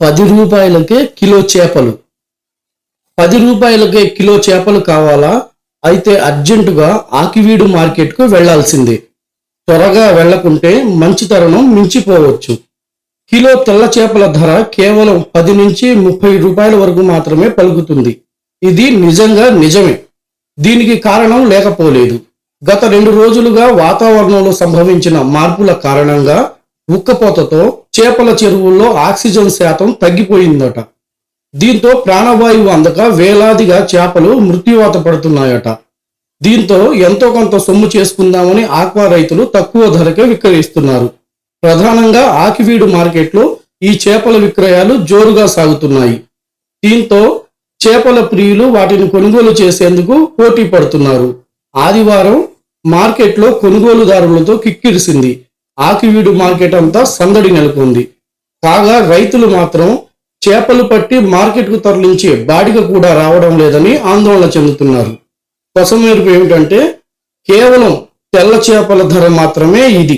పది రూపాయలకే కిలో చేపలు. పది రూపాయలకే కిలో చేపలు కావాలా? అయితే అర్జెంటుగా ఆకివీడు మార్కెట్కు వెళ్ళాల్సిందే. త్వరగా వెళ్ళకుంటే మంచి తరుణం మించిపోవచ్చు. కిలో తెల్ల చేపల ధర కేవలం పది నుంచి ముప్పై రూపాయల వరకు మాత్రమే పలుకుతుంది. ఇది నిజంగా నిజమే. దీనికి కారణం లేకపోలేదు. గత రెండు రోజులుగా వాతావరణంలో సంభవించిన మార్పుల కారణంగా ఉక్కపోతతో చేపల చెరువుల్లో ఆక్సిజన్ శాతం తగ్గిపోయిందట. దీంతో ప్రాణవాయువు అందక వేలాదిగా చేపలు మృత్యువాత పడుతున్నాయట. దీంతో ఎంతో కొంత సొమ్ము చేసుకుందామని ఆక్వా రైతులు తక్కువ ధరకే విక్రయిస్తున్నారు. ప్రధానంగా ఆకివీడు మార్కెట్లో ఈ చేపల విక్రయాలు జోరుగా సాగుతున్నాయి. దీంతో చేపల ప్రియులు వాటిని కొనుగోలు చేసేందుకు పోటీ పడుతున్నారు. ఆదివారం మార్కెట్లో కొనుగోలుదారులతో కిక్కిరిసింది. ఆకివీడు మార్కెట్ అంతా సందడి నెలకొంది. కాగా రైతులు మాత్రం చేపలు పట్టి మార్కెట్కు తరలించే బాడిగ కూడా రావడం లేదని ఆందోళన చెందుతున్నారు. కొసమేరుపు ఏమిటంటే కేవలం తెల్ల చేపల ధర మాత్రమే ఇది.